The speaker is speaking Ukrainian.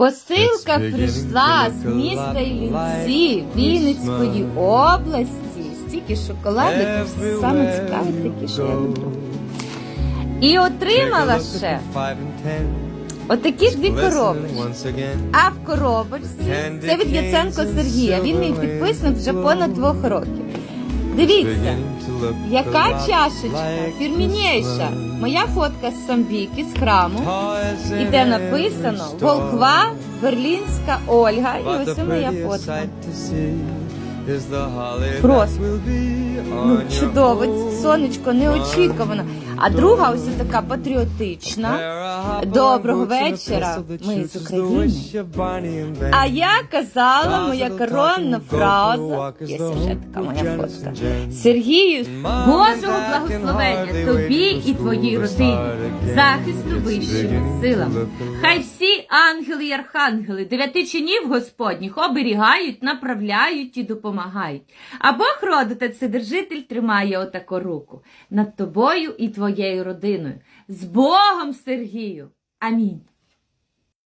Посилка прийшла з міста Іллінці Вінницької області. Стільки шоколадиків, саме цікаве такі, що я люблю. І отримала ще отакі дві коробочки. А в коробочці це від Яценко Сергія. Він мій підписник вже понад двох років. Дивіться, яка чашечка фірмініша. Моя фотка з Самбіки, з храму. І де написано Волква, Берлінська Ольга. І ось моя фотка. Просто. Ну, чудово, сонечко, неочікувано. А друга ось така патріотична. Доброго вечора. Ми з України. А я казала, моя коронна фраза. Є така моя фотка. Сергію, Божого благословення тобі і твоїй родині, захисту вищими силами. Хай всі ангели і архангели дев'яти чинів Господніх оберігають, направляють і допомагають. А Бог родите, Вседержитель тримає отаку руку над тобою і твоєю родиною. З Богом, Сергію! Амінь.